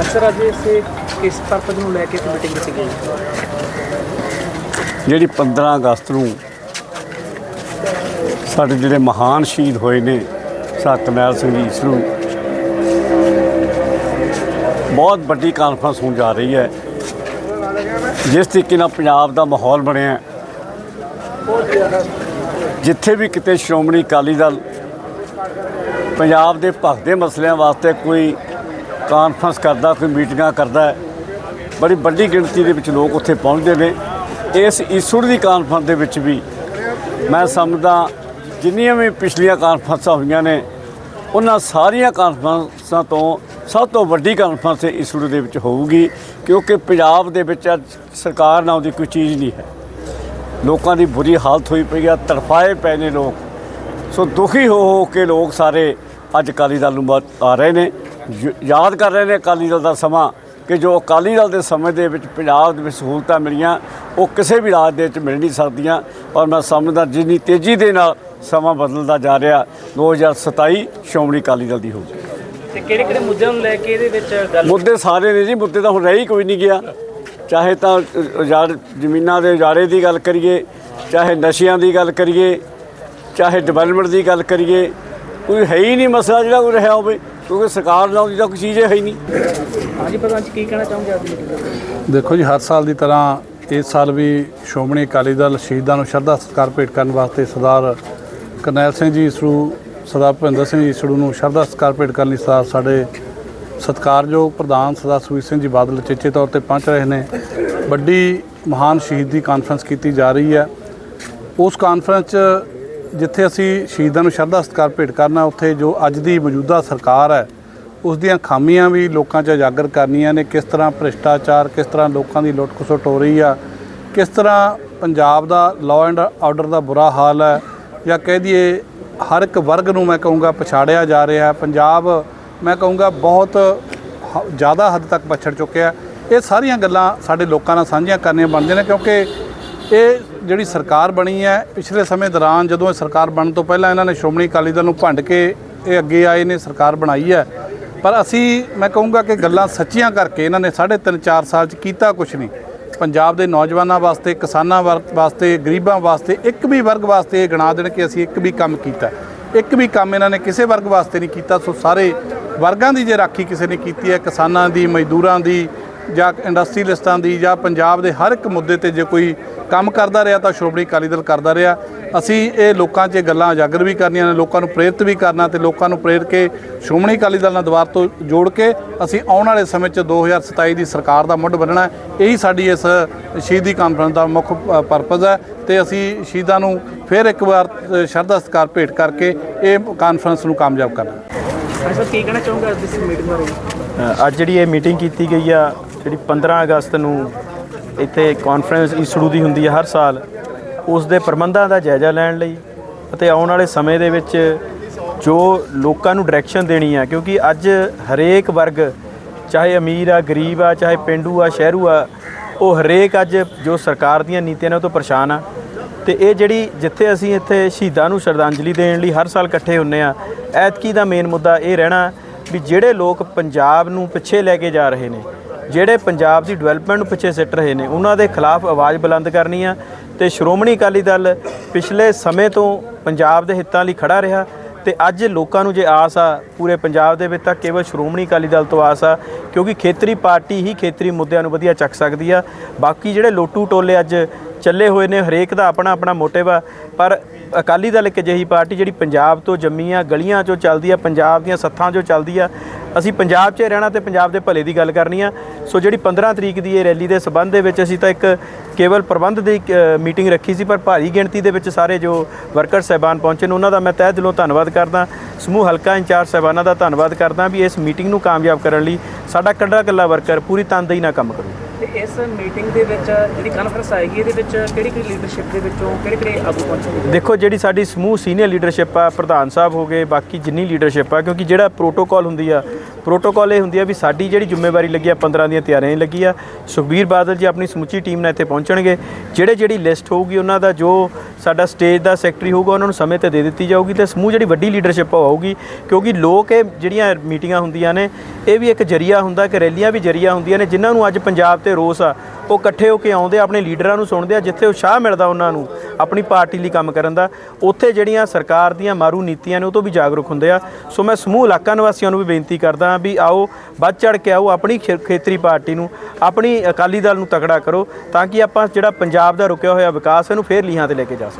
ਅਕਸਰ ਅੱਜ ਇਸੇ ਕਿਸ ਪਰਪਸ ਨੂੰ ਲੈ ਕੇ ਮੀਟਿੰਗ ਕੀਤੀ ਜਿਹੜੀ 15 ਅਗਸਤ ਨੂੰ ਸਾਡੇ ਜਿਹੜੇ ਮਹਾਨ ਸ਼ਹੀਦ ਹੋਏ ਨੇ ਸਤਨਾਮ ਸਿੰਘ ਜੀ ਈਸਰੂ ਬਹੁਤ ਵੱਡੀ ਕਾਨਫਰੰਸ ਹੋਣ ਜਾ ਰਹੀ ਹੈ। ਜਿਸ ਤਰੀਕੇ ਨਾਲ ਪੰਜਾਬ ਦਾ ਮਾਹੌਲ ਬਣਿਆ ਜਿੱਥੇ ਵੀ ਕਿਤੇ ਸ਼੍ਰੋਮਣੀ ਅਕਾਲੀ ਦਲ ਪੰਜਾਬ ਦੇ ਭਗਤ ਦੇ ਮਸਲਿਆਂ ਵਾਸਤੇ ਕੋਈ ਕਾਨਫਰੰਸ ਕਰਦਾ, ਕੋਈ ਮੀਟਿੰਗਾਂ ਕਰਦਾ, ਬੜੀ ਵੱਡੀ ਗਿਣਤੀ ਦੇ ਵਿੱਚ ਲੋਕ ਉੱਥੇ ਪਹੁੰਚਦੇ ਨੇ। ਇਸ ਈਸੁੜ ਦੀ ਕਾਨਫਰੰਸ ਦੇ ਵਿੱਚ ਵੀ ਮੈਂ ਸਮਝਦਾ, ਜਿੰਨੀਆਂ ਵੀ ਪਿਛਲੀਆਂ ਕਾਨਫਰੰਸਾਂ ਹੋਈਆਂ ਨੇ, ਉਹਨਾਂ ਸਾਰੀਆਂ ਕਾਨਫਰੰਸਾਂ ਤੋਂ ਸਭ ਤੋਂ ਵੱਡੀ ਕਾਨਫਰੰਸ ਈਸੁੜ ਦੇ ਵਿੱਚ ਹੋਊਗੀ, ਕਿਉਂਕਿ ਪੰਜਾਬ ਦੇ ਵਿੱਚ ਅੱਜ ਸਰਕਾਰ ਨਾਲ ਦੀ ਕੋਈ ਚੀਜ਼ ਨਹੀਂ ਹੈ। ਲੋਕਾਂ ਦੀ ਬੁਰੀ ਹਾਲਤ ਹੋਈ ਪਈ ਆ, ਤੜਫਾਏ ਪਏ ਨੇ ਲੋਕ। ਸੋ ਦੁਖੀ ਹੋ ਹੋ ਕੇ ਲੋਕ ਸਾਰੇ ਅੱਜ ਅਕਾਲੀ ਦਲ ਨੂੰ ਬ- ਆ ਰਹੇ ਨੇ। ਜ- ਯਾਦ ਕਰ ਰਹੇ ਨੇ ਅਕਾਲੀ ਦਲ ਦਾ ਸਮਾਂ ਕਿ ਜੋ ਅਕਾਲੀ ਦਲ ਦੇ ਸਮੇਂ ਦੇ ਵਿੱਚ ਪੰਜਾਬ ਦੇ ਵਿੱਚ ਸਹੂਲਤਾਂ ਮਿਲੀਆਂ ਉਹ ਕਿਸੇ ਵੀ ਰਾਜ ਦੇ ਵਿੱਚ ਮਿਲ ਨਹੀਂ ਸਕਦੀਆਂ ਔਰ ਮੈਂ ਸਮਝਦਾ ਜਿੰਨੀ ਤੇਜ਼ੀ ਦੇ ਨਾਲ ਸਮਾਂ ਬਦਲਦਾ ਜਾ ਰਿਹਾ 2027 ਸ਼੍ਰੋਮਣੀ ਅਕਾਲੀ ਦਲ ਦੀ ਹੋਊਗੀ ਤੇ ਕਿਹੜੇ ਕਿਹੜੇ ਮੁੱਦਿਆਂ ਨੂੰ ਲੈ ਕੇ ਇਹਦੇ ਵਿੱਚ ਗੱਲ ਮੁੱਦੇ ਸਾਰੇ ਨੇ ਜੀ ਮੁੱਦੇ ਤਾਂ ਹੁਣ ਰਹਿ ਹੀ ਕੋਈ ਨਹੀਂ ਗਿਆ। ਚਾਹੇ ਤਾਂ ਉਜਾੜ ਜ਼ਮੀਨਾਂ ਦੇ ਉਜਾੜੇ ਦੀ ਗੱਲ ਕਰੀਏ ਚਾਹੇ ਨਸ਼ਿਆਂ ਦੀ ਗੱਲ ਕਰੀਏ ਚਾਹੇ ਡਿਵੈਲਪਮੈਂਟ ਦੀ ਗੱਲ ਕਰੀਏ ਕੋਈ ਹੈ ਹੀ ਨਹੀਂ ਮਸਲਾ ਜਿਹੜਾ ਕੋਈ ਰਿਹਾ ਹੋਵੇ। ਕਿਉਂਕਿ ਸਰਕਾਰ ਨਾਲ ਦੀ ਤਾਂ ਕੋਈ ਚੀਜ਼ ਹੈ ਹੀ ਨਹੀਂ। ਹਾਂਜੀ ਪ੍ਰਧਾਨ ਜੀ ਕੀ ਕਹਿਣਾ ਚਾਹੋਗੇ ਅੱਜ ਦੀ ਮੀਟਿੰਗ ਦੇ ਦੇਖੋ ਜੀ ਹਰ ਸਾਲ ਦੀ ਤਰ੍ਹਾਂ ਇਸ ਸਾਲ ਵੀ ਸ਼੍ਰੋਮਣੀ ਅਕਾਲੀ ਦਲ ਸ਼ਹੀਦਾਂ ਨੂੰ ਸ਼ਰਧਾ ਸਤਿਕਾਰ ਭੇਟ ਕਰਨ ਵਾਸਤੇ ਸਰਦਾਰ ਕਰਨੈਲ ਸਿੰਘ ਜੀ ਈਸੜੂ ਸਰਦਾਰ ਭੁਪਿੰਦਰ ਸਿੰਘ ਈਸੜੂ ਨੂੰ ਸ਼ਰਧਾ ਸਤਿਕਾਰ ਭੇਟ ਕਰਨ ਲਈ ਸਰਦਾਰ ਸਾਡੇ ਸਤਿਕਾਰਯੋਗ ਪ੍ਰਧਾਨ ਸਰਦਾਰ ਸੁਖਬੀਰ ਸਿੰਘ ਜੀ ਬਾਦਲ ਚੇਚੇ ਤੌਰ ਤੇ ਪਹੁੰਚ ਰਹੇ ਨੇ। ਵੱਡੀ ਮਹਾਨ ਸ਼ਹੀਦੀ ਕਾਨਫਰੰਸ ਕੀਤੀ ਜਾ ਰਹੀ ਹੈ। ਉਸ ਕਾਨਫਰੰਸ 'ਚ ਜਿੱਥੇ ਅਸੀਂ ਸ਼ਹੀਦਾਂ ਨੂੰ ਸ਼ਰਧਾ ਸਤਿਕਾਰ ਭੇਟ ਕਰਨਾ, ਉੱਥੇ ਜੋ ਅੱਜ ਦੀ ਮੌਜੂਦਾ ਸਰਕਾਰ ਹੈ, ਉਸ ਦੀਆਂ ਖਾਮੀਆਂ ਵੀ ਲੋਕਾਂ 'ਚ ਉਜਾਗਰ ਕਰਨੀਆਂ ਨੇ। ਕਿਸ ਤਰ੍ਹਾਂ ਭ੍ਰਿਸ਼ਟਾਚਾਰ, ਕਿਸ ਤਰ੍ਹਾਂ ਲੋਕਾਂ ਦੀ ਲੁੱਟ ਖਸੁੱਟ ਹੋ ਰਹੀ ਆ, ਕਿਸ ਤਰ੍ਹਾਂ ਪੰਜਾਬ ਦਾ ਲਾਅ ਐਂਡ ਆਰਡਰ ਦਾ ਬੁਰਾ ਹਾਲ ਹੈ, ਜਾਂ ਕਹਿ ਦਈਏ ਹਰ ਇੱਕ ਵਰਗ ਨੂੰ ਮੈਂ ਕਹੂੰਗਾ ਪਛਾੜਿਆ ਜਾ ਰਿਹਾ ਹੈ। ਪੰਜਾਬ, ਮੈਂ ਕਹੂੰਗਾ ਬਹੁਤ ਹ- ਜ਼ਿਆਦਾ ਹੱਦ ਤੱਕ ਪਛੜ ਚੁੱਕਿਆ ਇਹ ਸਾਰੀਆਂ ਗੱਲਾਂ ਸਾਡੇ ਲੋਕਾਂ ਨਾਲ ਸਾਂਝੀਆਂ ਕਰਨੀਆਂ ਬਣਦੀਆਂ ਨੇ, ਕਿਉਂਕਿ ਇਹ ਜਿਹੜੀ ਸਰਕਾਰ ਬਣੀ ਹੈ, ਪਿਛਲੇ ਸਮੇਂ ਦੌਰਾਨ ਜਦੋਂ ਇਹ ਸਰਕਾਰ ਬਣਨ ਤੋਂ ਪਹਿਲਾਂ ਇਹਨਾਂ ਨੇ ਸ਼੍ਰੋਮਣੀ ਅਕਾਲੀ ਦਲ ਨੂੰ ਭੰਡ ਕੇ ਇਹ ਅੱਗੇ ਆਏ ਨੇ, ਸਰਕਾਰ ਬਣਾਈ ਹੈ। ਪਰ ਅਸੀਂ, ਮੈਂ ਕਹੂੰਗਾ ਕਿ ਗੱਲਾਂ ਸੱਚੀਆਂ ਕਰਕੇ ਇਹਨਾਂ ਨੇ ਸਾਢੇ ਤਿੰਨ 4 ਸਾਲ 'ਚ ਕੀਤਾ ਕੁਝ ਨਹੀਂ। ਪੰਜਾਬ ਦੇ ਨੌਜਵਾਨਾਂ ਵਾਸਤੇ, ਕਿਸਾਨਾਂ ਵਰ- ਵਾਸਤੇ, ਗਰੀਬਾਂ ਵਾਸਤੇ, ਇੱਕ ਵੀ ਵਰਗ ਵਾਸਤੇ ਇਹ ਗਿਣਾ ਦੇਣ ਕਿ ਅਸੀਂ ਇੱਕ ਵੀ ਕੰਮ ਕੀਤਾ। ਇੱਕ ਵੀ ਕੰਮ ਇਹਨਾਂ ਨੇ ਕਿਸੇ ਵਰਗ ਵਾਸਤੇ ਨਹੀਂ ਕੀਤਾ, ਸੋ ਸਾਰੇ ਵਰਗਾਂ ਦੀ ਜੇ ਰਾਖੀ ਕਿਸੇ ਨੇ ਕੀਤੀ ਹੈ, ਕਿਸਾਨਾਂ ਦੀ, ਮਜ਼ਦੂਰਾਂ ਦੀ ਜਾਂ ਇੰਡਸਟਰੀਲਿਸਟਾਂ ਦੀ ਜਾਂ ਪੰਜਾਬ ਦੇ ਹਰ ਇੱਕ ਮੁੱਦੇ ਤੇ ਜੇ ਕੋਈ ਕੰਮ ਕਰਦਾ ਰਿਹਾ ਤਾਂ ਸ਼੍ਰੋਮਣੀ ਅਕਾਲੀ ਦਲ ਕਰਦਾ ਰਿਹਾ। ਅਸੀਂ ਇਹ ਲੋਕਾਂ 'ਚ ਗੱਲਾਂ ਉਜਾਗਰ ਵੀ ਕਰਨੀਆਂ ਨੇ ਲੋਕਾਂ ਨੂੰ ਪ੍ਰੇਰਿਤ ਵੀ ਕਰਨਾ ਤੇ ਲੋਕਾਂ ਨੂੰ ਪ੍ਰੇਰ ਕੇ ਸ਼੍ਰੋਮਣੀ ਅਕਾਲੀ ਦਲ ਨਾਲ ਦੁਬਾਰਾ ਤੋਂ ਜੋੜ ਕੇ ਅਸੀਂ ਆਉਣ ਵਾਲੇ ਸਮੇਂ 'ਚ 2027 ਦੀ ਸਰਕਾਰ ਦਾ ਮੁੱਢ ਬੰਨਣਾ ਹੈ। ਇਹੀ ਸਾਡੀ ਇਸ ਸ਼ਹੀਦੀ ਕਾਨਫਰੰਸ ਦਾ ਮੁੱਖ ਪਰਪਸ ਹੈ ਤੇ ਅਸੀਂ ਸ਼ਹੀਦਾਂ ਨੂੰ ਫਿਰ ਇੱਕ ਵਾਰ ਸ਼ਰਧਾ ਸਤਿਕਾਰ ਭੇਟ ਕਰਕੇ ਇਹ ਕਾਨਫਰੰਸ ਨੂੰ ਕਾਮਯਾਬ ਕਰਨਾ ਸਰ ਕੀ ਕਹਿਣਾ ਚਾਹੋਗੇ ਅੱਜ ਦੀ ਇਸ ਮੀਟਿੰਗ ਬਾਰੇ ਅੱਜ ਜਿਹੜੀ ਇਹ ਮੀਟਿੰਗ ਕੀਤੀ ਗਈ ਆ ਜਿਹੜੀ 15 ਅਗਸਤ ਨੂੰ ਇੱਥੇ ਕਾਨਫਰੰਸ ਈਸੜੂ ਦੀ ਹੁੰਦੀ ਹੈ ਹਰ ਸਾਲ, ਉਸ ਦੇ ਪ੍ਰਬੰਧਾਂ ਦਾ ਜਾਇਜ਼ਾ ਲੈਣ ਲਈ ਅਤੇ ਆਉਣ ਵਾਲੇ ਸਮੇਂ ਦੇ ਵਿੱਚ ਜੋ ਲੋਕਾਂ ਨੂੰ ਡਾਇਰੈਕਸ਼ਨ ਦੇਣੀ ਆ ਕਿਉਂਕਿ ਅੱਜ ਹਰੇਕ ਵਰਗ, ਚਾਹੇ ਅਮੀਰ ਆ, ਗਰੀਬ ਆ, ਚਾਹੇ ਪਿੰਡੂ ਆ, ਸ਼ਹਿਰੂ ਆ, ਉਹ ਹਰੇਕ ਅੱਜ ਜੋ ਸਰਕਾਰ ਦੀਆਂ ਨੀਤੀਆਂ ਨੇ ਉਹ ਤੋਂ ਪਰੇਸ਼ਾਨ ਆ। ਤੇ ਇਹ ਜਿਹੜੀ ਜਿੱਥੇ ਅਸੀਂ ਇੱਥੇ ਸ਼ਹੀਦਾਂ ਨੂੰ ਸ਼ਰਧਾਂਜਲੀ ਦੇਣ ਲਈ ਹਰ ਸਾਲ ਇਕੱਠੇ ਹੁੰਨੇ ਆ, ਐਤਕੀ ਦਾ ਮੇਨ ਮੁੱਦਾ ਇਹ ਰਹਿਣਾ ਵੀ ਜਿਹੜੇ ਲੋਕ ਪੰਜਾਬ ਨੂੰ ਪਿੱਛੇ ਲੈ ਕੇ ਜਾ ਰਹੇ ਨੇ ਜਿਹੜੇ ਪੰਜਾਬ ਦੀ ਡਿਵੈਲਪਮੈਂਟ ਨੂੰ ਪਿੱਛੇ ਸਿੱਟ ਰਹੇ ਨੇ, ਉਹਨਾਂ ਦੇ ਖਿਲਾਫ ਆਵਾਜ਼ ਬੁਲੰਦ ਕਰਨੀ ਆ ਤੇ ਸ਼੍ਰੋਮਣੀ ਅਕਾਲੀ ਦਲ ਪਿਛਲੇ ਸਮੇਂ ਤੋਂ ਪੰਜਾਬ ਦੇ ਹਿੱਤਾਂ ਲਈ ਖੜਾ ਰਿਹਾ ਤੇ ਅੱਜ ਲੋਕਾਂ ਨੂੰ ਜੇ ਆਸ ਆ, ਪੂਰੇ ਪੰਜਾਬ ਦੇ ਵਿੱਚ ਤਾਂ ਕੇਵਲ ਸ਼੍ਰੋਮਣੀ ਅਕਾਲੀ ਦਲ ਤੋਂ ਆਸ ਆ, ਕਿਉਂਕਿ ਖੇਤਰੀ ਪਾਰਟੀ ਹੀ ਖੇਤਰੀ ਮੁੱਦਿਆਂ ਨੂੰ ਵਧੀਆ ਚੱਕ ਸਕਦੀ ਆ। ਬਾਕੀ ਜਿਹੜੇ ਲੋਟੂ ਟੋਲੇ ਅੱਜ ਚੱਲੇ ਹੋਏ ਨੇ, ਹਰੇਕ ਦਾ ਆਪਣਾ ਆਪਣਾ ਮੋਟਿਵ ਆ, ਪਰ ਅਕਾਲੀ ਦਲ ਇੱਕ ਅਜਿਹੀ ਪਾਰਟੀ ਜਿਹੜੀ ਪੰਜਾਬ ਤੋਂ ਜੰਮੀ ਆ, ਗਲੀਆਂ 'ਚੋਂ ਚੱਲਦੀ ਆ, ਪੰਜਾਬ ਦੀਆਂ ਸੱਥਾਂ 'ਚੋਂ ਚੱਲਦੀ ਆ। ਅਸੀਂ ਪੰਜਾਬ 'ਚ ਰਹਿਣਾ ਤੇ ਪੰਜਾਬ ਦੇ ਭਲੇ ਦੀ ਗੱਲ ਕਰਨੀ ਆ। ਸੋ ਜਿਹੜੀ 15 ਤਰੀਕ ਦੀ ਇਹ ਰੈਲੀ ਦੇ ਸਬੰਧ ਦੇ ਵਿੱਚ ਅਸੀਂ ਤਾਂ ਇੱਕ ਕੇਵਲ ਪ੍ਰਬੰਧ ਦੀ ਮੀਟਿੰਗ ਰੱਖੀ ਸੀ ਪਰ ਭਾਰੀ ਗਿਣਤੀ ਦੇ ਵਿੱਚ ਸਾਰੇ ਜੋ ਵਰਕਰ ਸਹਿਬਾਨ ਪਹੁੰਚੇ ਨੇ ਉਹਨਾਂ ਦਾ ਮੈਂ ਤਹਿ ਦਿਲੋਂ ਧੰਨਵਾਦ ਕਰਦਾ। ਸਮੂਹ ਹਲਕਾ ਇੰਚਾਰਜ ਸਹਿਬਾਨਾਂ ਦਾ ਧੰਨਵਾਦ ਕਰਦਾ ਵੀ ਇਸ ਮੀਟਿੰਗ ਨੂੰ ਕਾਮਯਾਬ ਕਰਨ ਲਈ ਸਾਡਾ ਕੱਲਾ ਕੱਲਾ ਵਰਕਰ ਪੂਰੀ ਤਨਦੇਹੀ ਨਾਲ ਕੰਮ ਕਰੂ। ਤੇ ਇਸ ਮੀਟਿੰਗ ਦੇ ਵਿੱਚ ਜਿਹੜੀ ਕਾਨਫਰੰਸ ਆਏਗੀ ਇਹਦੇ ਵਿੱਚ ਕਿਹੜੀ ਕਿਹੜੀ ਲੀਡਰਸ਼ਿਪ ਦੇ ਵਿੱਚੋਂ ਕਿਹੜੇ ਕਿਹੜੇ ਆਗੂ ਪਹੁੰਚਣਗੇ? ਦੇਖੋ ਜਿਹੜੀ ਸਾਡੀ ਸਮੂਹ ਸੀਨੀਅਰ ਲੀਡਰਸ਼ਿਪ ਆ ਪ੍ਰਧਾਨ ਸਾਹਿਬ ਹੋ ਗਏ ਬਾਕੀ ਜਿੰਨੀ ਲੀਡਰਸ਼ਿਪ ਆ ਕਿਉਂਕਿ ਜਿਹੜਾ ਪ੍ਰੋਟੋਕਾਲ ਹੁੰਦੀ ਆ ਪ੍ਰੋਟੋਕਾਲ ਇਹ ਹੁੰਦੀ ਆ ਵੀ ਸਾਡੀ ਜਿਹੜੀ ਜ਼ਿੰਮੇਵਾਰੀ ਲੱਗੀ ਆ 15 ਦੀਆਂ ਤਿਆਰੀਆਂ ਲੱਗੀ ਆ ਸੁਖਬੀਰ ਬਾਦਲ ਜੀ ਆਪਣੀ ਸਮੁੱਚੀ ਟੀਮ ਨਾਲ ਇੱਥੇ ਪਹੁੰਚੇ ਪਹੁੰਚਣਗੇ। ਜਿਹੜੇ ਜਿਹੜੀ ਲਿਸਟ ਹੋਊਗੀ, ਉਹਨਾਂ ਦਾ ਜੋ ਸਾਡਾ ਸਟੇਜ ਦਾ ਸੈਕਟਰੀ ਹੋਊਗਾ, ਉਹਨਾਂ ਨੂੰ ਸਮੇਂ ਤੇ ਦੇ ਦਿੱਤੀ ਜਾਊਗੀ ਤੇ ਸਮੂਹ ਜਿਹੜੀ ਵੱਡੀ ਲੀਡਰਸ਼ਿਪ ਆਊਗੀ ਕਿਉਂਕਿ ਲੋਕ ਇਹ ਜਿਹੜੀਆਂ ਮੀਟਿੰਗਾਂ ਹੁੰਦੀਆਂ ਨੇ, ਇਹ ਵੀ ਇੱਕ ਜਰੀਆ ਹੁੰਦਾ ਕਿ ਰੈਲੀਆਂ ਵੀ ਜਰੀਆ ਹੁੰਦੀਆਂ ਨੇ, ਜਿਨ੍ਹਾਂ ਨੂੰ ਅੱਜ ਪੰਜਾਬ ਤੇ ਰੋਸ ਆ। ਉਹ ਇਕੱਠੇ ਹੋ ਕੇ ਆਉਂਦੇ ਆ, ਆਪਣੇ ਲੀਡਰਾਂ ਨੂੰ ਸੁਣਦੇ ਆ ਜਿੱਥੇ ਉਤਸ਼ਾਹ ਮਿਲਦਾ ਉਹਨਾਂ ਨੂੰ ਆਪਣੀ ਪਾਰਟੀ ਲਈ ਕੰਮ ਕਰਨ ਦਾ। ਉੱਥੇ ਜਿਹੜੀਆਂ ਸਰਕਾਰ ਦੀਆਂ ਮਾਰੂ ਨੀਤੀਆਂ ਨੇ ਉਹ ਤੋਂ ਵੀ ਜਾਗਰੂਕ ਹੁੰਦੇ ਆ। ਸੋ ਮੈਂ ਸਮੂਹ ਇਲਾਕਾ ਨਿਵਾਸੀਆਂ ਨੂੰ ਵੀ ਬੇਨਤੀ ਕਰਦਾ ਵੀ ਆਓ ਵੱਧ ਚੜ ਕੇ ਆਓ ਆਪਣੀ ਖੇ- ਖੇਤਰੀ ਪਾਰਟੀ ਨੂੰ ਆਪਣੀ ਅਕਾਲੀ ਦਲ ਨੂੰ ਤਕੜਾ ਕਰੋ ਤਾਂ ਕਿ ਆਪਾਂ ਜਿਹੜਾ ਪੰਜਾਬ ਦਾ ਰੁਕਿਆ ਹੋਇਆ ਵਿਕਾਸ ਇਹਨੂੰ ਫੇਰ ਲੀਹਾਂ ਤੇ ਲੈ ਕੇ ਜਾ ਸਕੀਏ।